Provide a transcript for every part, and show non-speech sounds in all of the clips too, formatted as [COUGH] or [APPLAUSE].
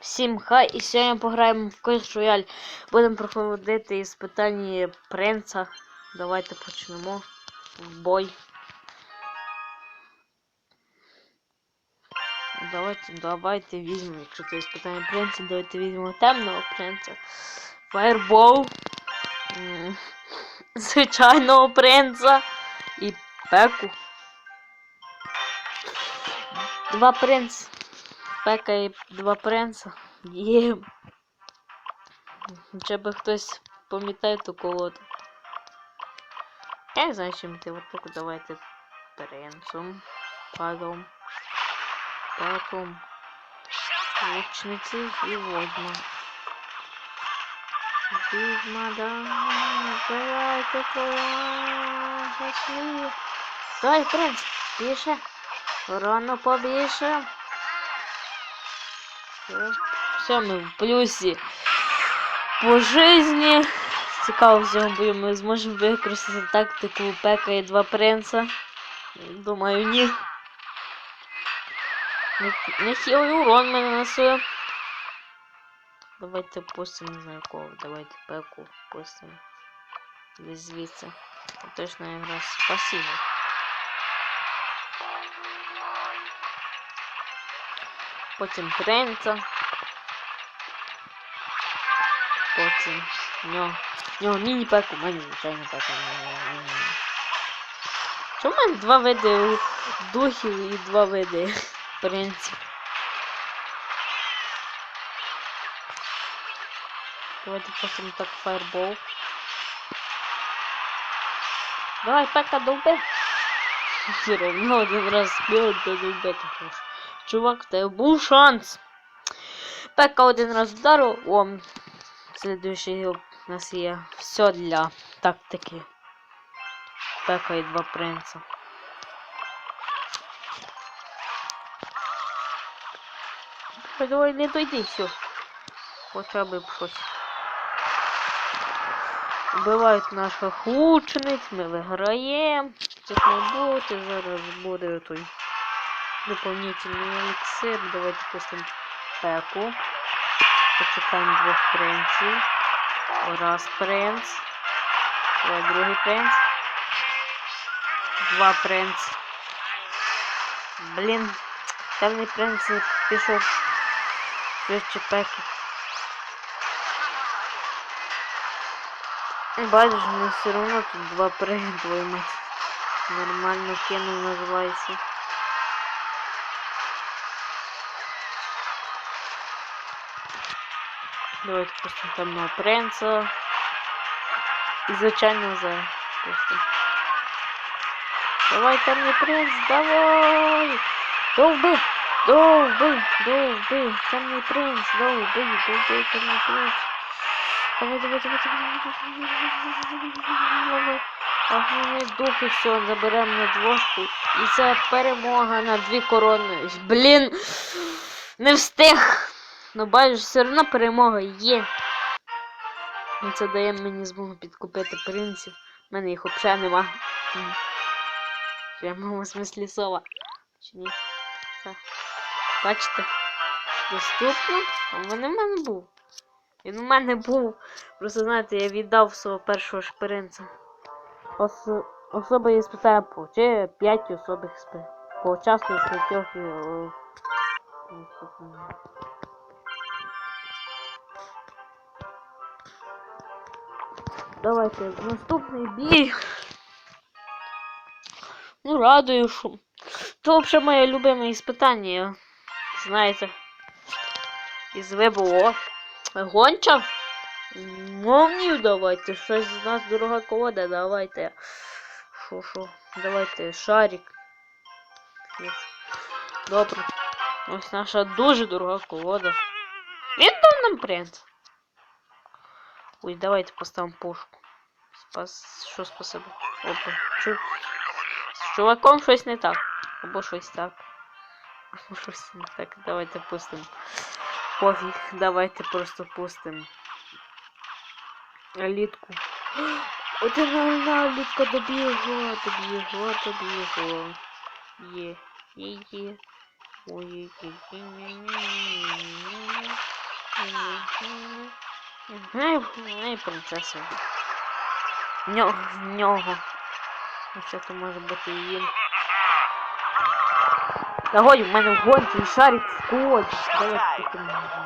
Всім хай і сьогодні пограємо в Clash Royale. Будемо проходити іспитання принца. Давайте почнемо в бой. Давайте, давайте візьмемо, якщо це іспитання принца, давайте візьмемо темного принца. Фаербол. [LAUGHS] Звичайного принца. І пеку. Два принца. Пека і два принца. Є. Чи би хтось пам'ятає ту колоду. Я знаю, чим ти. От давайте принцом. Падом. Пеком. Лучниці і возьму. Відьма, да, давайте твоя. Пошли. Принц, більше. Рано побільше. Все, ми в плюсі. По житті. Цікаво, в цьому бою ми зможемо використати тактику Пека і два принца. Думаю, ні. Не- Нехилий урон ми нанесли. Давайте пустимо, не знаю кого. Давайте Пеку пустимо. Десь звідси. Точно якраз спасибо. Потім принца. Потім. Нього. Нього міні-пек, у мене звичайно пек. Чому в мене два види духів і два види принців? Давайте пустимо так фаербол. Давай, пека долби. Все равно один раз збив, то долби також. Чувак, тебе був шанс. Пека один раз вдарив. О, следующий у нас є все для тактики. Пека і два принца. Давай, не дойди, все. Хоча б щось. Вбивають наших учениць, ми виграємо. Цих не бути, зараз буде той доповнительний еліксир. Давайте пустимо пеку. Почекаємо двох принців. Раз принц. Давай другий принц. Два принц. Блін, темний принц пішов швидше пеки. Бачиш, ну все равно тут два принца, мать. Нормально кинув називається. Давайте пустимо темного принца. І звичайно за пустимо. Давай, темний принц, давай! Довби! Довби! Довби! Темний принц! Довби! Довби! Темний принц! Давай, давай, давай, давай, давай. Огненний дух і все, заберемо на двошку. І це перемога на дві корони. Блін! Не встиг! Ну бачиш, все одно перемога є. І це дає мені змогу підкупити принців. У мене їх взагалі нема. В прямому смислі слова. Чи ні? Так. Бачите? Доступно? А в мене в мене був. Він у мене був. Просто знаєте, я віддав свого першого шпиринця. Ос... Особа я спитаю по чи 5 особих спи. По часу з п'ятьох і. Давайте наступний бій. Ну, радую, що. Це взагалі моє любиме іспитання. Знаєте. Із ВБО. Гонча? Мовнів давайте. Щось з нас дорога колода, давайте. Шо, шо? Давайте шарик. Добре. Ось наша дуже дорога колода. Він дав нам принц. Ой, давайте поставимо пушку. Спас... Що спасибо? Опа. Чу... З чуваком щось не так. Або щось так. Або щось не так. Давайте пустимо. Пофіг, давайте просто пустимо. Літку. Один на літка добігла, добігла, добігла. Є, є, є. Ой, є, є, є, є, є, є. Не, не принцеса. В нього, в нього. Ну що то може бути він. Та годі, в мене гонці шарик в коді.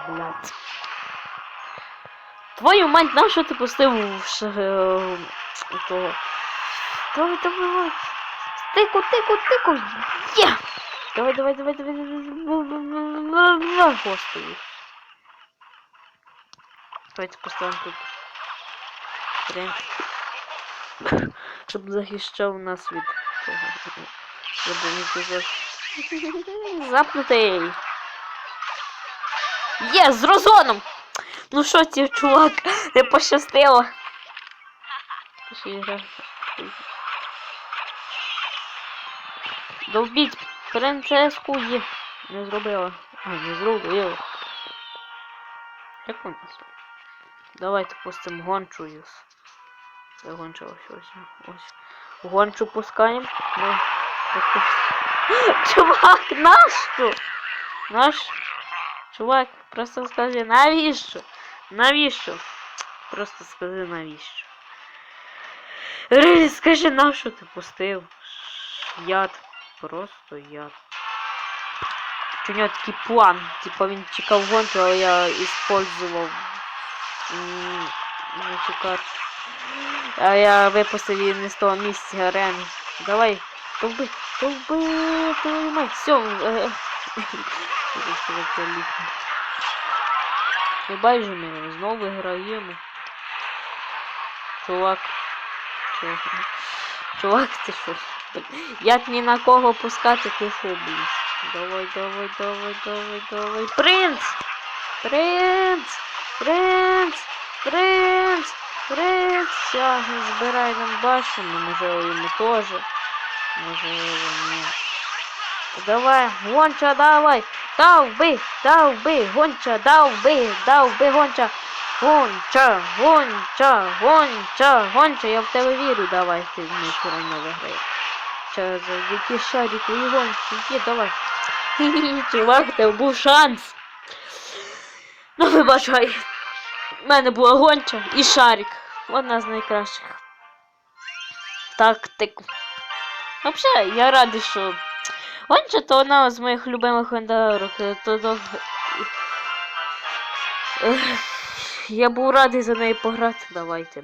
Блядь. Твою мать, на що ти пустив в ш... е, того? Давай, давай, давай. Тику, тику, тику. Є! Давай, давай, давай, давай, давай. Господи. Давайте поставимо тут. Принц. [LAUGHS] Щоб захищав нас від того. Запнутий. Є, з розоном! Ну що ті, чувак, [LAUGHS] не пощастило. Довбіть принцеску є. Не зробила. А, не зробила. Як вона? Давайте пустимо гончую. Де гонча ось ось. Ось. Гончу пускаємо. Ну. [LAUGHS] Чувак, нащо? Наш? Чувак, просто скажи, навіщо? Навіщо? Просто скажи навіщо. Рилі, скажи, нащо ти пустив? Яд. Просто яд. Чи у нього такий план? Типа він чекав гонку, але я использував. Не. А я випустив її не з того місця арени. Давай, довби, довби, твою мать, все. Не байже ми знову граємо. Чувак. Чувак. Чувак, ти що? Як ні на кого пускати, ти що, блін? Давай, давай, давай, давай, давай. Принц! Принц! Принц! Принц! Принц! Все, збирай нам башню, можливо, йому теж. Можливо, ні. Давай, гонча, давай! Давби, давби, гонча, давби, давби, гонча. Гонча, гонча, гонча, гонча, я в тебе вірю, давай, ти не все равно виграєш. Ча, завдяки шарику і гончі, є, давай. [LAUGHS] Чувак, в тебе був шанс. Ну, вибачай. У мене була гонча і шарик. Одна з найкращих. тактик. Взагалі, я радий, що Гонча то одна з моїх любимих вендорок. То, то... Я був радий за неї пограти. Давайте.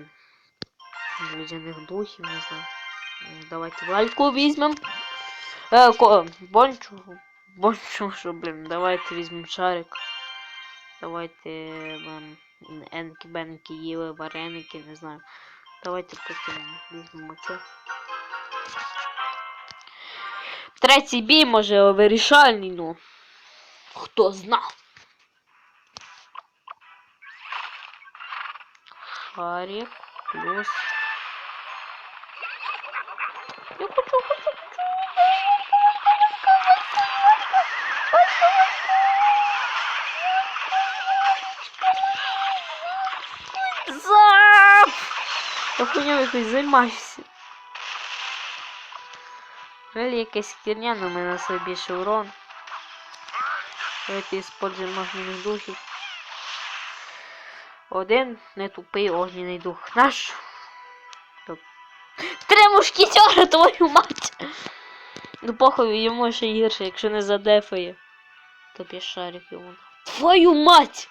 Людяних духів, не знаю. Давайте вальку візьмем. Е, ко... Бончу. Бончу, що, блін, давайте візьмемо шарик. Давайте ем, енки, бенки, їли, вареники, не знаю. Давайте просто візьмемо це. Третій бій може вирішальний, ну. Хто зна. Шарик плюс. Я хуйню якось займаюся. Релі якась херня, але ми нанесли більше урон. Давайте используємо огненних духів. Один не тупий огненний дух. Наш. Три мушкетера, твою мать! Ну похуй, йому ще гірше, якщо не задефає. Тобі шарик йому. Твою мать!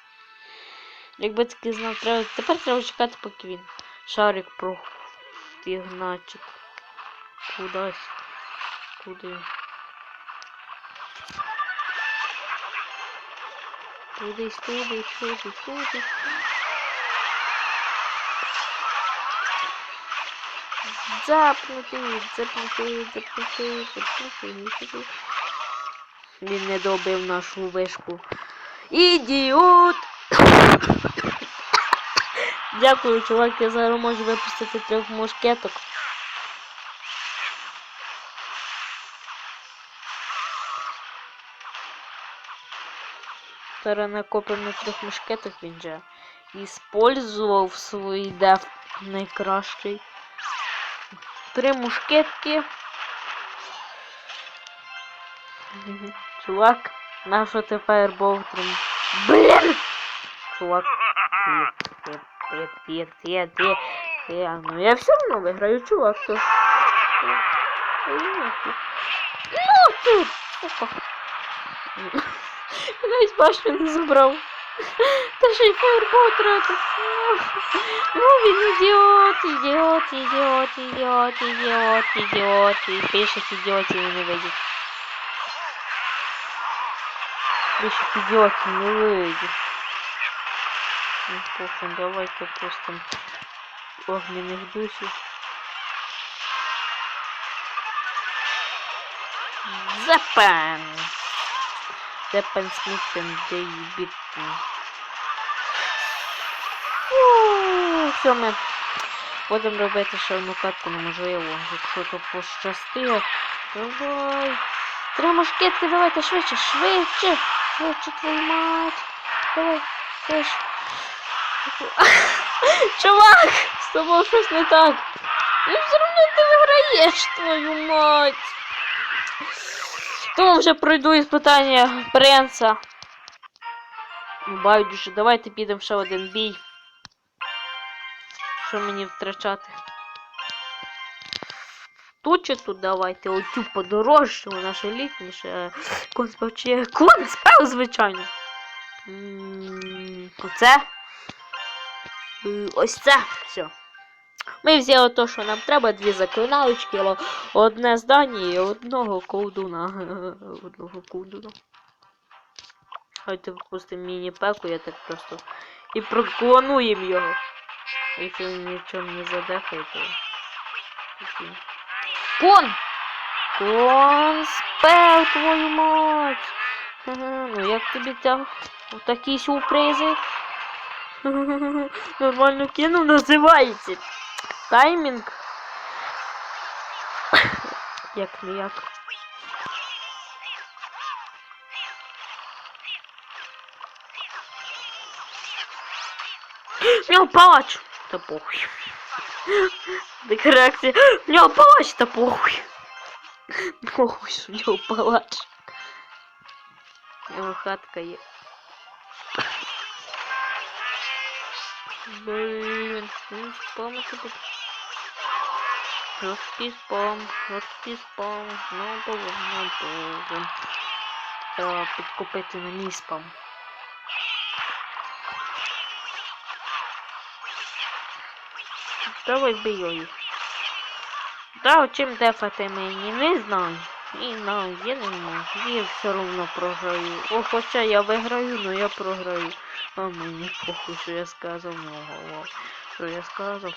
Якби таки знав, треба. Тепер треба чекати, поки він шарик профігначить. Кудась. Куди? Кудись, туди, сюди, сюди. Запнути, запнути, запнути, запнути. Він не добив нашу вишку. Ідіот! Дякую, чувак, я зараз можу випустити трьох мушкеток. Зараз накопив на трьох мушкетах він же. Іспользував свій деф найкращий. Три мушкетки. Чувак, нащо тепер Болтрим? Блін! Чувак. [LAUGHS] Привет, привет, привет, привет, привет, привет. Ну я все равно выиграю, чувак. То... Ну ты, сука. Навіть башню не забрав. Та ще й фаербол тратив. Ну він ідіот, ідіот, ідіот, ідіот, ідіот, ідіот. І більших ідіотів не вийде. Більших ідіотів не вийде. Ну, похуй, давай-ка огненных духів. Запан! Запан Смітен Дейбітн. Все, ми будемо робити ще одну катку, неможливо. Якщо то пощастить. Давай. Три мушкетки, давайте швидше, швидше. Швидше, твою мать. Давай, теж. [LAUGHS] Чувак, з тобою щось не так. Ну все одно ти виграєш, твою мать. Тому вже пройду іспитання принца. Ну, Байдуже, давайте підемо ще один бій. Що мені втрачати? Тут чи тут давайте оцю подорожчу, вона ж елітніша. Конспел чи? Конспел, звичайно. Оце. Ось це. Все. Ми взяли то, що нам треба, дві заклиналочки, але одне здання і одного колдуна. [LAUGHS] Одного колдуна. Давайте випустимо міні-пеку, я так просто. І проклонуємо його. Якщо він нічого не задехає, то. Кон! Кон спел твою мать! Ну як тобі ця такі сюрпризи? [LAUGHS] Нормально кинув, називається. Таймінг. [COUGHS] Як не як. Нього палач. Та похуй. [LAUGHS] Така реакція. В палач, та похуй. [LAUGHS] Похуй, що в палач. В хатка є. Блін, ну спамити тут. Жорсткий спам, жорсткий спам, ну ну довго. Треба підкупити на мій спам. Давай її. Да, чим дефати мені, не знаю. Не знаю, я не можу. Я все одно програю. О, хоча я виграю, но я програю. А мені похуй, що я сказав, мого. Що я сказав?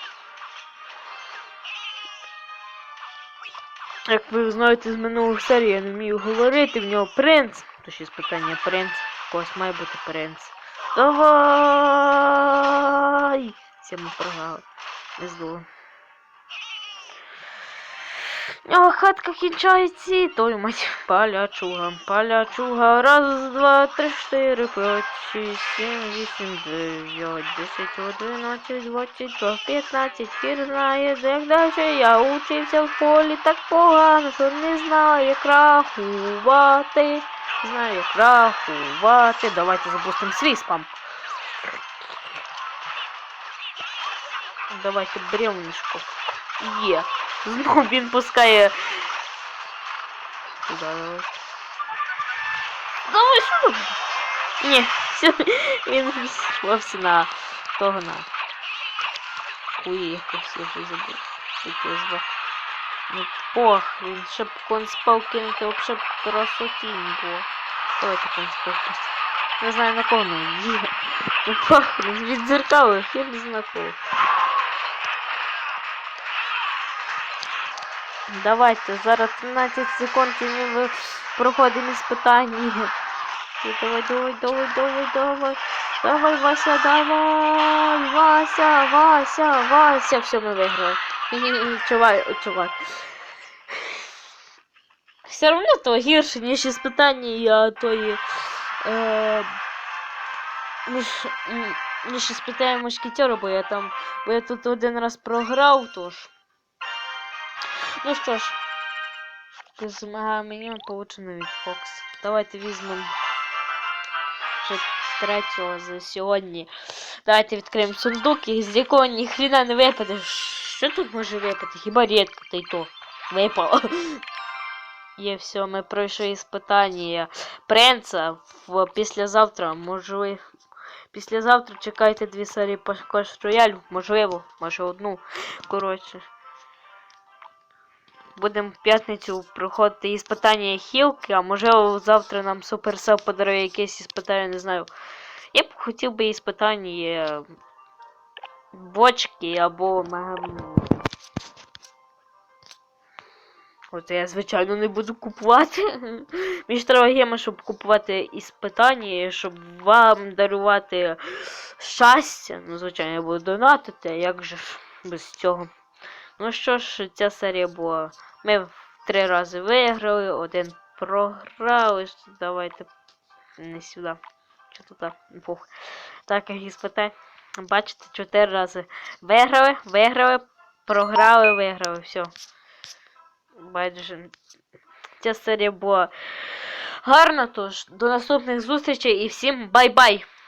Як ви знаєте з минулих серій, я не вмію говорити, в нього принц. То ще питання принц. Когось має бути принц. Давай! Всі ми програли. Не здуло. Нього хатка кінчається, і той мать палячуга, палячуга, раз, два, три, чотири, п'ять, шість, сім, вісім, дев'ять, десять, одинадцять, двадцять, два, п'ятнадцять, хір знає, як далі я учився в полі. Так погано, що не знаю, як рахувати, знаю, як давайте запустимо свій спам. Давайте бревнышко. Є. Знову він пускає. Куда? Давай тут? Ні, все, він вовсе на того на. Хуї, якось я вже забув. Як. Ну пох, він ще б конспел кинути, вообще б красотінь було. Давайте конспел просто. Не знаю на кого він є. Ну пох, він відзеркалив, я не знаю кого. Давайте, зараз 13 секунд і ми проходимо іспитання. Давай, давай, давай, давай, давай. Давай, Вася, давай. Вася, Вася, Вася. Все, ми виграли. Хі-хі-хі, Чувак. Все одно то гірше, ніж іспитання, тої. Е, ніж, ніж іспитання мушкетера, бо я там. Бо я тут один раз програв, тож. Ну що ж, з мега получено від Fox. Давайте візьмемо ще третього за сьогодні. Давайте відкриємо сундук, і з якого ні хрена не випаде. Що тут може випати? Хіба рідко, та й то. Випало. Є [LAUGHS] все, ми пройшли іспитання принца в післязавтра. Можливо, післязавтра чекайте дві серії по Clash Royale. Можливо, може одну. Коротше. Будемо в п'ятницю проходити іспитання хілки, а можливо завтра нам Supercell подарує якесь іспитання, не знаю. Я б хотів би іспитання бочки або. От я, звичайно, не буду купувати. [LAUGHS] Мені ж треба гема, щоб купувати іспитання, щоб вам дарувати щастя. Ну, звичайно, я буду донатити, а як же ж без цього. Ну що ж, ця серія була. Ми три рази виграли, один програли. Давайте не сюди. Що тут? Фух. Так, як і іспитань. Бачите, чотири рази. Виграли, виграли, програли, виграли. Все. Байдуже. Ця серія була гарна, тож до наступних зустрічей і всім бай-бай!